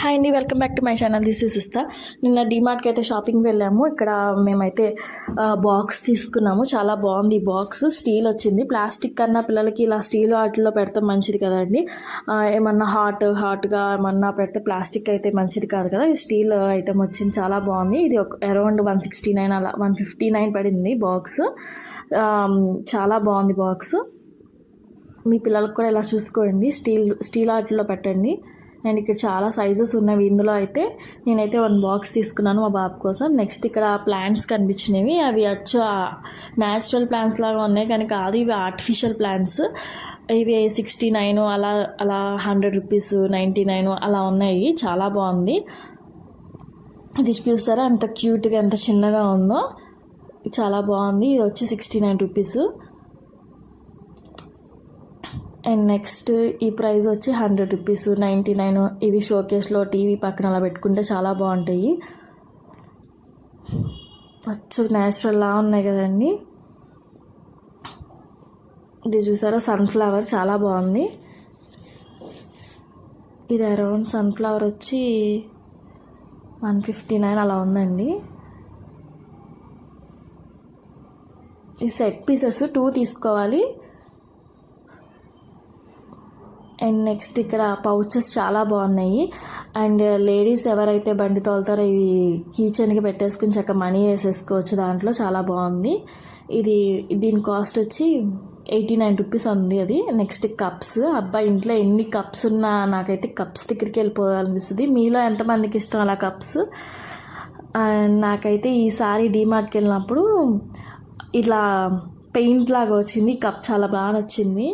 Hi అండి welcome back to my channel this is Sustha నిన్న డిమార్ట్కి అయితే షాపింగ్ వెళ్ళాము. ఇక్కడ మేమైతే బాక్స్ తీసుకున్నాము. చాలా బాగుంది ఈ బాక్స్ స్టీల్ వచ్చింది. ప్లాస్టిక్ కన్నా పిల్లలకి ఇలా స్టీల్ వాటిలో పెడితే మంచిది కదండి. ఏమన్నా హాట్ హాట్గా ఏమన్నా పెడితే ప్లాస్టిక్ అయితే మంచిది కాదు కదా. ఈ స్టీల్ ఐటమ్ వచ్చింది. చాలా బాగుంది. ఇది ఒక అరౌండ్ వన్ సిక్స్టీ నైన్ అలా వన్ ఫిఫ్టీ నైన్ పడింది బాక్స్ చాలా బాగుంది బాక్స్ మీ పిల్లలకు కూడా ఇలా చూసుకోండి. స్టీల్ స్టీల్ ఆటల్లో పెట్టండి. అండ్ ఇక్కడ చాలా సైజెస్ ఉన్నవి. ఇందులో అయితే నేనైతే వన్ బాక్స్ తీసుకున్నాను మా బాబు కోసం. నెక్స్ట్ ఇక్కడ ప్లాంట్స్ కనిపించినవి. అవి వచ్చి న్యాచురల్ ప్లాంట్స్ లాగా ఉన్నాయి కానీ కాదు ఇవి ఆర్టిఫిషియల్ ప్లాంట్స్ ఇవి సిక్స్టీ నైన్ అలా అలా హండ్రెడ్ రూపీస్ నైంటీ నైన్ అలా ఉన్నాయి. చాలా బాగుంది. ఇది చూస్తారా ఎంత క్యూట్గా ఎంత చిన్నగా ఉందో. చాలా బాగుంది. ఇది వచ్చి sixty nine rupees and next ఈ ప్రైస్ వచ్చి హండ్రెడ్ రూపీస్ నైంటీ నైన్ ఇవి షోకేస్లో టీవీ పక్కన అలా పెట్టుకుంటే చాలా బాగుంటాయి. అచ్చు న్యాచురల్లా ఉన్నాయి కదండి. ఇది చూసారా? సన్ఫ్లవర్ చాలా బాగుంది. ఇది అరౌండ్ సన్ఫ్లవర్ వచ్చి వన్ ఫిఫ్టీ నైన్ అలా ఉందండి. ఈ సెట్ పీసెస్ టూ తీసుకోవాలి. అండ్ నెక్స్ట్ ఇక్కడ పౌచెస్ చాలా బాగున్నాయి. అండ్ లేడీస్ ఎవరైతే బండి తోలుతారో ఇవి కీచెన్కి పెట్టేసుకుని చక్క మనీ వేసేసుకోవచ్చు దాంట్లో. చాలా బాగుంది. ఇది దీని కాస్ట్ వచ్చి ఎయిటీ నైన్ రూపీస్ ఉంది అది. Next cups. అబ్బాయి ఇంట్లో ఎన్ని కప్స్ ఉన్నా నాకైతే కప్స్ దగ్గరికి వెళ్ళిపోవాలనిపిస్తుంది. మీలో ఎంతమందికి ఇష్టం అలా కప్స్? అండ్ నాకైతే ఈసారి డీమార్ట్కి వెళ్ళినప్పుడు ఇట్లా పెయింట్ లాగా వచ్చింది. కప్ చాలా బాగా నచ్చింది.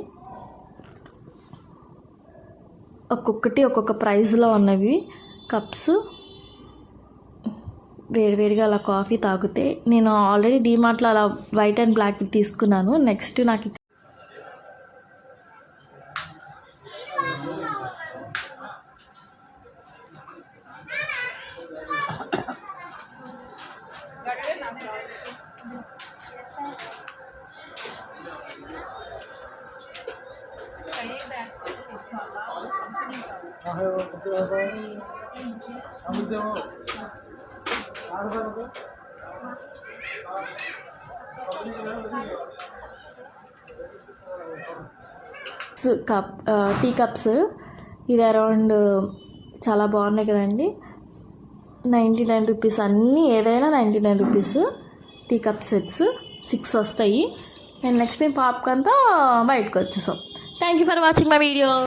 ఒక్కొక్కటి ఒక్కొక్క ప్రైస్లో ఉన్నవి. కప్స్. వేడివేడిగా అలా కాఫీ తాగితే నేను ఆల్రెడీ డీమార్ట్లో అలా వైట్ అండ్ బ్లాక్ తీసుకున్నాను. నెక్స్ట్ నాకు ఇక- కప్ టీ కప్స్ ఇది అరౌండ్ uh, చాలా బాగున్నాయి కదండి. నైంటీ నైన్ రూపీస్ అన్నీ ఏదైనా ninety nine rupees tea cup sets six వస్తాయి. అండ్ నెక్స్ట్ మేము పాప్కంతా బయటకు వచ్చేసాం. Thank you for watching my video